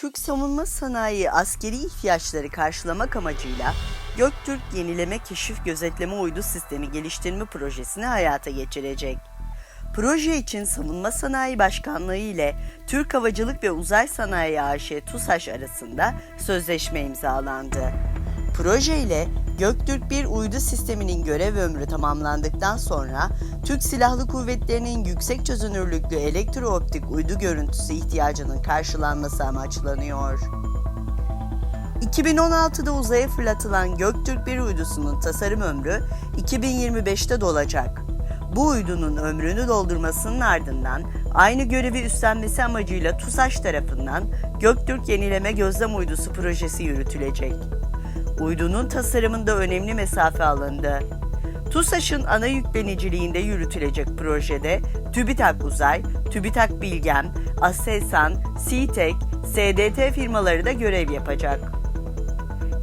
Türk savunma sanayi askeri ihtiyaçları karşılamak amacıyla Göktürk Yenileme Keşif Gözetleme Uydu Sistemi Geliştirme Projesi'ni hayata geçirecek. Proje için Savunma Sanayi Başkanlığı ile Türk Havacılık ve Uzay Sanayi AŞ TUSAŞ arasında sözleşme imzalandı. Proje ile Göktürk 1 uydu sisteminin görev ömrü tamamlandıktan sonra Türk Silahlı Kuvvetleri'nin yüksek çözünürlüklü elektrooptik uydu görüntüsü ihtiyacının karşılanması amaçlanıyor. 2016'da uzaya fırlatılan Göktürk 1 uydusunun tasarım ömrü 2025'te dolacak. Bu uydunun ömrünü doldurmasının ardından aynı görevi üstlenmesi amacıyla TUSAŞ tarafından Göktürk Yenileme Gözlem Uydusu projesi yürütülecek. Uydunun tasarımında önemli mesafe alındı. TUSAŞ'ın ana yükleniciliğinde yürütülecek projede TÜBİTAK Uzay, TÜBİTAK Bilgem, Aselsan, SİTEK, SDT firmaları da görev yapacak.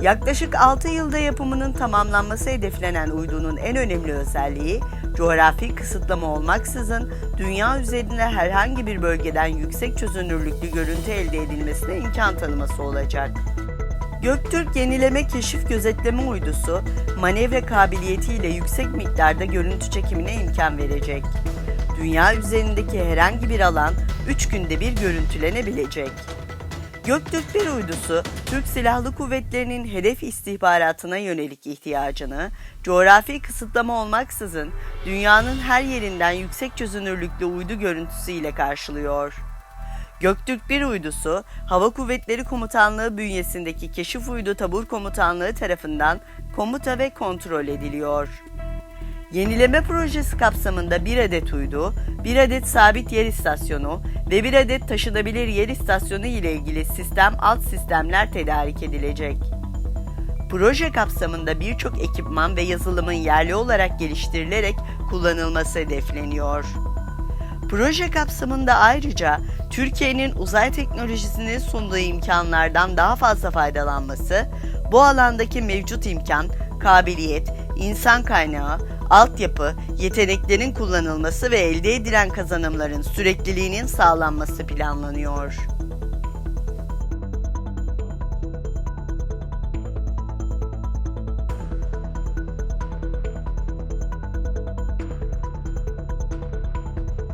Yaklaşık 6 yılda yapımının tamamlanması hedeflenen uydunun en önemli özelliği, coğrafi kısıtlama olmaksızın dünya üzerinde herhangi bir bölgeden yüksek çözünürlüklü görüntü elde edilmesine imkan tanıması olacak. Göktürk Yenileme Keşif Gözetleme Uydusu, manevra kabiliyetiyle yüksek miktarda görüntü çekimine imkan verecek. Dünya üzerindeki herhangi bir alan 3 günde bir görüntülenebilecek. Göktürk 1 uydusu, Türk Silahlı Kuvvetleri'nin hedef istihbaratına yönelik ihtiyacını, coğrafi kısıtlama olmaksızın dünyanın her yerinden yüksek çözünürlüklü uydu görüntüsüyle karşılıyor. Göktürk 1 uydusu, Hava Kuvvetleri Komutanlığı bünyesindeki Keşif Uydu Tabur Komutanlığı tarafından komuta ve kontrol ediliyor. Yenileme projesi kapsamında bir adet uydu, bir adet sabit yer istasyonu ve bir adet taşınabilir yer istasyonu ile ilgili sistem alt sistemler tedarik edilecek. Proje kapsamında birçok ekipman ve yazılımın yerli olarak geliştirilerek kullanılması hedefleniyor. Proje kapsamında ayrıca Türkiye'nin uzay teknolojisinin sunduğu imkanlardan daha fazla faydalanması, bu alandaki mevcut imkan, kabiliyet, insan kaynağı, altyapı, yeteneklerin kullanılması ve elde edilen kazanımların sürekliliğinin sağlanması planlanıyor.